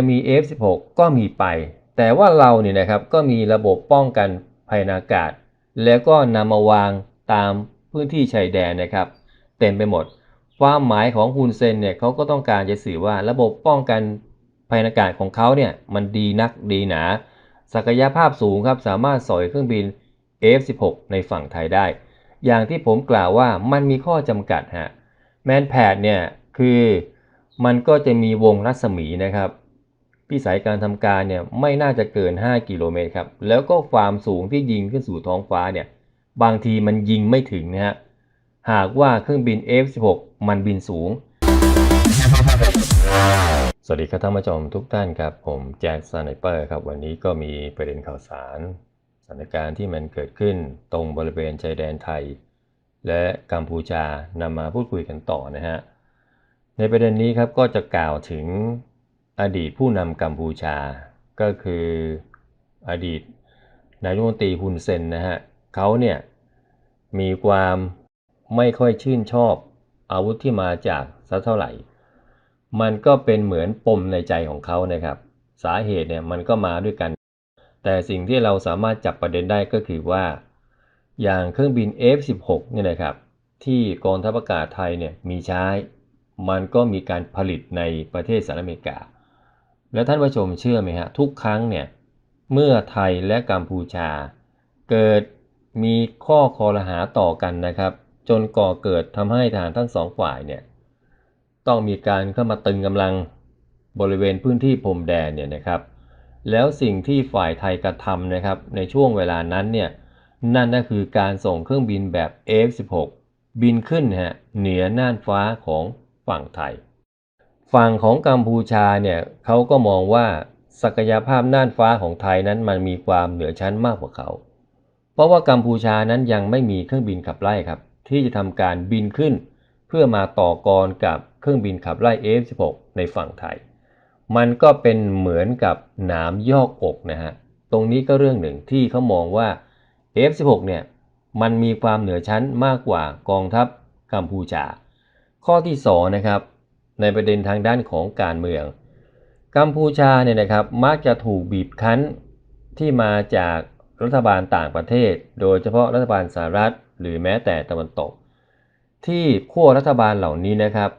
จะมี F16 ก็มีไป แต่ว่าเราเนี่ยนะครับก็มีระบบป้องกันภัยอากาศ แล้วก็นำมาวางตามพื้นที่ชายแดนนะครับ เต็มไปหมด ความหมายของฮุนเซนเนี่ยเขาก็ต้องการจะสื่อว่าระบบป้องกันภัยอากาศของเขาเนี่ยมันดีนักดีหนา ศักยภาพสูงครับสามารถสอยเครื่องบิน F16 ในฝั่งไทยได้ อย่างที่ผมกล่าวว่ามันมีข้อจำกัดฮะแมนแพดเนี่ยคือมันก็จะมีวงรัศมีนะครับ พิสัยการทำการเนี่ยไม่น่าจะเกิน 5 กิโลเมตรครับ แล้วก็ความสูงที่ยิงขึ้นสู่ท้องฟ้าเนี่ยบางทีมันยิงไม่ถึงนะฮะ หากว่าเครื่องบิน F16 มันบินสูง สวัสดีครับท่านผู้ชมทุกท่านครับ ผมแจ็คสไนเปอร์ครับ วันนี้ก็มีประเด็นข่าวสารสถานการณ์ที่มันเกิดขึ้นตรงบริเวณชายแดนไทย และกัมพูชานำมาพูดคุยกันต่อนะฮะในประเด็นนี้ครับก็จะกล่าวถึง อดีตผู้นำกัมพูชา ก็คืออดีตนายกรัฐมนตรีฮุนเซนนะฮะเขาเนี่ยมีความไม่ค่อยชื่นชอบอาวุธที่มาจากสักเท่าไหร่ มันก็เป็นเหมือนปมในใจของเขานะครับ สาเหตุเนี่ยมันก็มาด้วยกัน แต่สิ่งที่เราสามารถจับประเด็นได้ก็คือว่า อย่างเครื่องบิน F16 เนี่ยนะครับ ที่กองทัพอากาศไทยเนี่ยมีใช้ มันก็มีการผลิตในประเทศสหรัฐอเมริกา แล้วท่านผู้ชมเชื่อไหมฮะทุกครั้งเนี่ยเมื่อไทยและกัมพูชา เกิดมีข้อคอรหาต่อกันนะครับ จนก่อเกิดทำให้ทหารทั้งสองฝ่ายเนี่ยต้องมีการเข้ามาตึงกำลังบริเวณพื้นที่พรมแดนเนี่ยนะครับ แล้วสิ่งที่ฝ่ายไทยกระทำนะครับในช่วงเวลานั้นเนี่ยนั่นก็คือการส่งเครื่องบินแบบ F16 บินขึ้นฮะเหนือน่านฟ้าของฝั่งไทย ฝั่งของกัมพูชาเนี่ยเขาก็มองว่าศักยภาพน่านฟ้าของไทยนั้นมันมีความเหนือชั้นมากกว่าเขา เพราะว่ากัมพูชานั้นยังไม่มีเครื่องบินขับไล่ครับ ที่จะทำการบินขึ้น เพื่อมาต่อกรกับเครื่องบินขับไล่ F16 ในฝั่งไทย มันก็เป็นเหมือนกับหนามยอกอกนะฮะ ตรงนี้ก็เรื่องหนึ่งที่เขามองว่า F16 เนี่ยมันมีความเหนือชั้นมากกว่ากองทัพกัมพูชา ข้อที่2นะครับ ในประเด็นทางด้านของการเมือง กัมพูชาเนี่ยนะครับมักจะถูกบีบคั้นที่มาจากรัฐบาลต่างประเทศ โดยเฉพาะรัฐบาลสหรัฐ หรือแม้แต่ตะวันตก ที่ขั้วรัฐบาลเหล่านี้นะครับ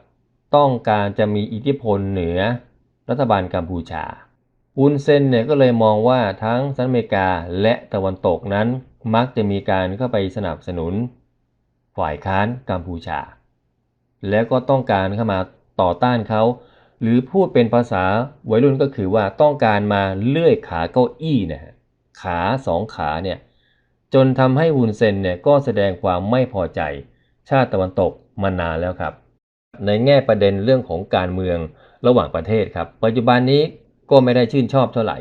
ต้องการจะมีอิทธิพลเหนือรัฐบาลกัมพูชาอุนเซนเนี่ยก็เลยมองว่าทั้งสหรัฐอเมริกาและตะวันตกนั้นมักจะมีการเข้าไปสนับสนุน ฝ่ายค้านกัมพูชา แล้วก็ต้องการเข้ามา ต่อต้านเขา หรือพูดเป็นภาษาวัยรุ่นก็คือว่าต้องการมาเลื่อยขาเก้าอี้นะฮะขาสองขาเนี่ยจนทำให้ฮุนเซนเนี่ยก็แสดงความไม่พอใจ ชาติตะวันตกมานานแล้วครับ ในแง่ประเด็นเรื่องของการเมืองระหว่างประเทศครับ ปัจจุบันนี้ก็ไม่ได้ชื่นชอบเท่าไหร่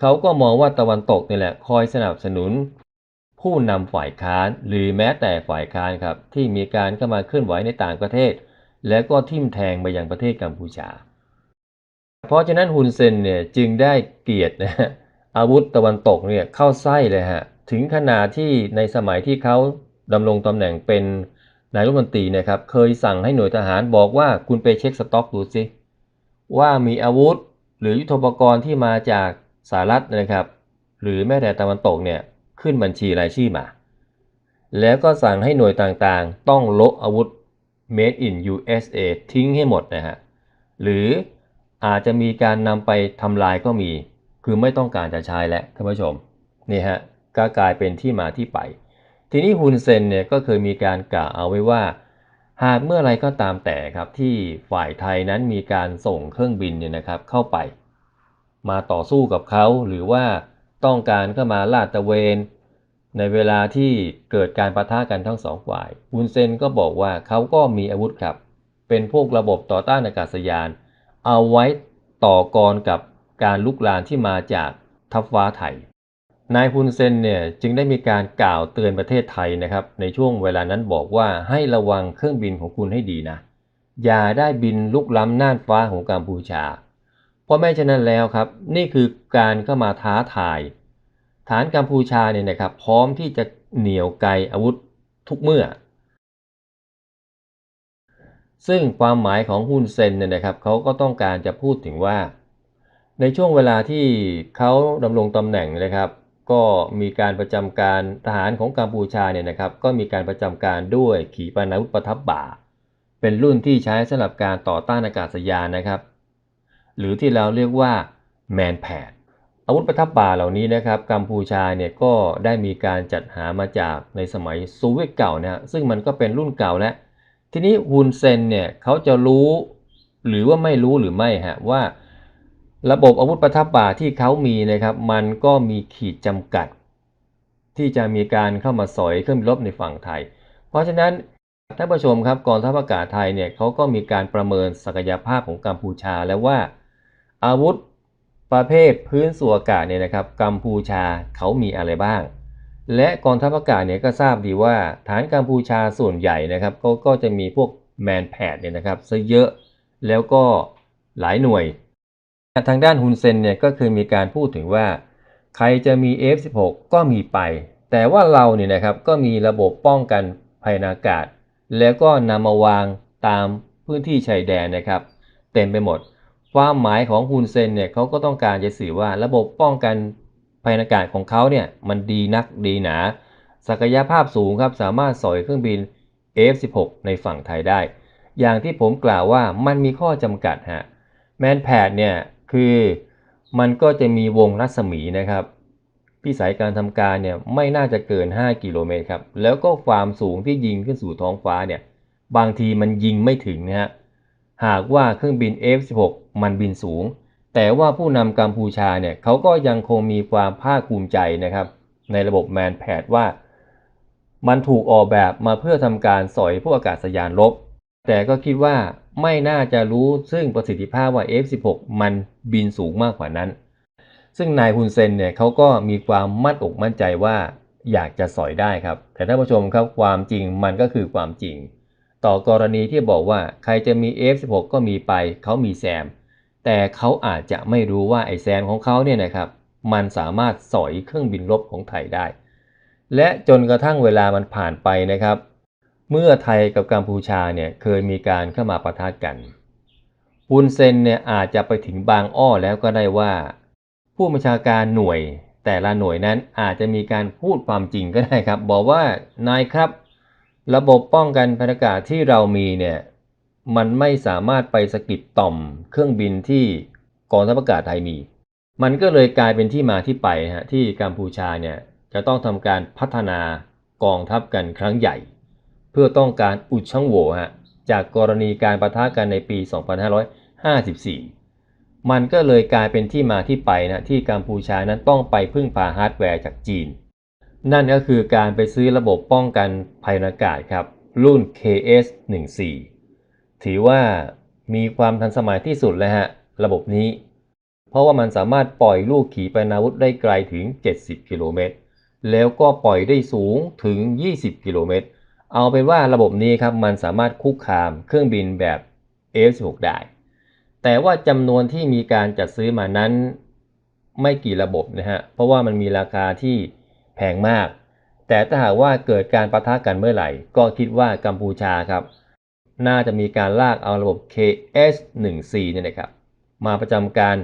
เขาก็มองว่าตะวันตกนี่แหละคอยสนับสนุน ผู้นำฝ่ายค้านหรือแม้แต่ฝ่ายค้านครับ ที่มีการเข้ามาเคลื่อนไหวในต่างประเทศ แล้วก็ทิ่มแทงไปยังประเทศกัมพูชา เพราะฉะนั้นฮุนเซนเนี่ยจึงได้เกียรตินะฮะอาวุธตะวันตกเนี่ยเข้าไส้เลยฮะถึงขนาดที่ในสมัยที่เขาดำรงตำแหน่งเป็นนายรัฐมนตรีนะครับเคยสั่งให้หน่วยทหารบอกว่าคุณไปเช็คสต็อกดูสิว่ามีอาวุธหรือยุทโธปกรณ์ที่มาจากสหรัฐนะครับ หรือแม้แต่ตะวันตกเนี่ยขึ้นบัญชีรายชื่อมา แล้วก็สั่งให้หน่วยต่างๆ ต้องลบอาวุธ made in USA ทิ้งให้หมดนะฮะ หรืออาจจะมีการนำไปทำลายก็มี คือไม่ต้องการจะใช้แล้วท่านผู้ชม นี่ฮะก็กลายเป็นที่มาที่ไป ทีนี้ฮุนเซนเนี่ยก็เคยมีการกล่าวเอาไว้ว่า หากเมื่อไรก็ตามแต่ครับที่ฝ่ายไทยนั้นมีการส่งเครื่องบินเนี่ยนะครับเข้าไป มาต่อสู้กับเขาหรือว่าต้องการเข้ามาลาดตระเวน ในเวลาที่เกิดการประทะกันทั้งสองฝ่ายฮุนเซนก็บอกว่าเขาก็มีอาวุธครับ เป็นพวกระบบต่อต้านอากาศยาน เอาไว้ต่อกรกับการลุกลานที่มาจากทัพฟ้าไทย นายฮุนเซนเนี่ยจึงได้มีการกล่าวเตือนประเทศไทยนะครับ ในช่วงเวลานั้นบอกว่าให้ระวังเครื่องบินของคุณให้ดีนะ อย่าได้บินลุกล้ำน่านฟ้าของกัมพูชา เพราะไม่เช่นนั้นแล้วครับ นี่คือการเข้ามาท้าทาย ฐานกัมพูชาเนี่ยนะครับพร้อมที่จะเหนี่ยวไกอาวุธทุกเมื่อ ซึ่งความหมายของฮุนเซนเนี่ยนะครับเขาก็ต้องการจะพูดถึงว่า ในช่วงเวลาที่เขาดำรงตำแหน่งนะครับ ก็มีการประจำการทหารของกัมพูชาเนี่ยนะครับ ก็มีการประจำการด้วยขีปนาวุธประทับบ่า เป็นรุ่นที่ใช้สำหรับการต่อต้านอากาศยานนะครับ หรือที่เราเรียกว่าแมนแพด อาวุธประทับบ่าเหล่านี้นะครับกัมพูชาเนี่ยก็ได้มีการจัดหามาจากในสมัยโซเวียตเก่านะซึ่งมันก็เป็นรุ่นเก่าแล้ว ทีนี้ฮุนเซนเนี่ยเขาจะรู้หรือว่าไม่รู้หรือไม่ฮะว่า ระบบอาวุธประทับบ่าที่เขามีนะครับ มันก็มีขีดจำกัด ที่จะมีการเข้ามาสอยเครื่องบินรบในฝั่งไทย เพราะฉะนั้นท่านผู้ชมครับกองทัพอากาศไทยเนี่ยเขาก็มีการประเมินศักยภาพของกัมพูชาแล้วว่า อาวุธ ประเภทพื้นสู่อากาศเนี่ยนะครับกัมพูชาเขามีอะไรบ้าง และกองทัพอากาศเนี่ยก็ทราบดีว่าฐานกัมพูชาส่วนใหญ่นะครับเขาก็จะมีพวกแมนแพดเนี่ยนะครับซะเยอะแล้วก็หลายหน่วย ทางด้านฮุนเซนเนี่ยก็คือมีการพูดถึงว่า ใครจะมี F16 ก็มีไป แต่ว่าเราเนี่ยนะครับก็มีระบบป้องกันภัยอากาศ แล้วก็นำมาวางตามพื้นที่ชายแดนนะครับ เต็มไปหมด ความหมายของฮุนเซนเนี่ยเขาก็ต้องการจะสื่อว่าระบบป้องกันภัยอากาศของเขาเนี่ยมันดีนักดีหนา ศักยภาพสูงครับสามารถสอยเครื่องบิน F16 ในฝั่งไทยได้ อย่างที่ผมกล่าวว่ามันมีข้อจำกัดฮะแมนแพดเนี่ยคือมันก็จะมีวงรัศมีนะครับพิสัยการทำการเนี่ยไม่น่าจะเกิน 5 กิโลเมตรครับ แล้วก็ความสูงที่ยิงขึ้นสู่ท้องฟ้าเนี่ยบางทีมันยิงไม่ถึงนะฮะ หากว่าเครื่องบิน F16 มันบินสูง แต่ว่าผู้นำกัมพูชาเนี่ยเขาก็ยังคงมีความภาคภูมิใจนะครับ ในระบบแมนแพดว่า มันถูกออกแบบมาเพื่อทำการสอยพวกอากาศยานรบแต่ก็คิดว่าไม่น่าจะรู้ซึ่งประสิทธิภาพว่า F16 มันบินสูงมากกว่านั้น ซึ่งนายฮุนเซนเนี่ยเขาก็มีความมั่นอกมั่นใจว่าอยากจะสอยได้ครับ แต่ท่านผู้ชมครับความจริงมันก็คือความจริง ต่อกรณีที่บอกว่าใครจะมี F16 ก็มีไป เขามีแซม แต่เขาอาจจะไม่รู้ว่าไอแซมของเขาเนี่ยนะครับมันสามารถสอยเครื่องบินรบของไทยได้ และจนกระทั่งเวลามันผ่านไปนะครับ เมื่อไทยกับกัมพูชาเนี่ยเคยมีการเข้ามาปะทะกันฮุนเซนเนี่ยอาจจะไปถึงบางอ้อแล้วก็ได้ว่า ผู้บัญชาการหน่วยแต่ละหน่วยนั้นอาจจะมีการพูดความจริงก็ได้ครับ บอกว่านายครับ ระบบป้องกันภัยอากาศที่เรามีเนี่ยมันไม่สามารถไปสกิดต่อมเครื่องบินที่กองทัพอากาศไทยมี มันก็เลยกลายเป็นที่มาที่ไปฮะที่กัมพูชาเนี่ยจะต้องทำการพัฒนากองทัพกันครั้งใหญ่ เพื่อต้องการอุดช่องโหว่ฮะจากกรณีการประทะกันในปี 2554 มันก็เลยกลายเป็นที่มาที่ไปนะที่กัมพูชานั้นต้องไปพึ่งพาฮาร์ดแวร์จากจีน นั่นก็คือการไปซื้อระบบป้องกันภัยอากาศครับ รุ่น KS14 ถือว่ามีความทันสมัยที่สุดเลยฮะ ระบบนี้ เพราะว่ามันสามารถปล่อยลูกขีปนาวุธได้ไกลถึง 70 กิโลเมตร แล้วก็ปล่อยได้สูงถึง 20 กิโลเมตร เอาเป็นว่าระบบนี้ครับ มันสามารถคุกคามเครื่องบินแบบ F16 ได้ แต่ว่าจำนวนที่มีการจัดซื้อมานั้น ไม่กี่ระบบนะฮะ เพราะว่ามันมีราคาที่ แพงมาก แต่ถ้าหากว่าเกิดการประทะกันเมื่อไหร่ ก็คิดว่ากัมพูชาครับ น่าจะมีการลากเอาระบบ KS14 เนี่ยนะครับ มาประจำการ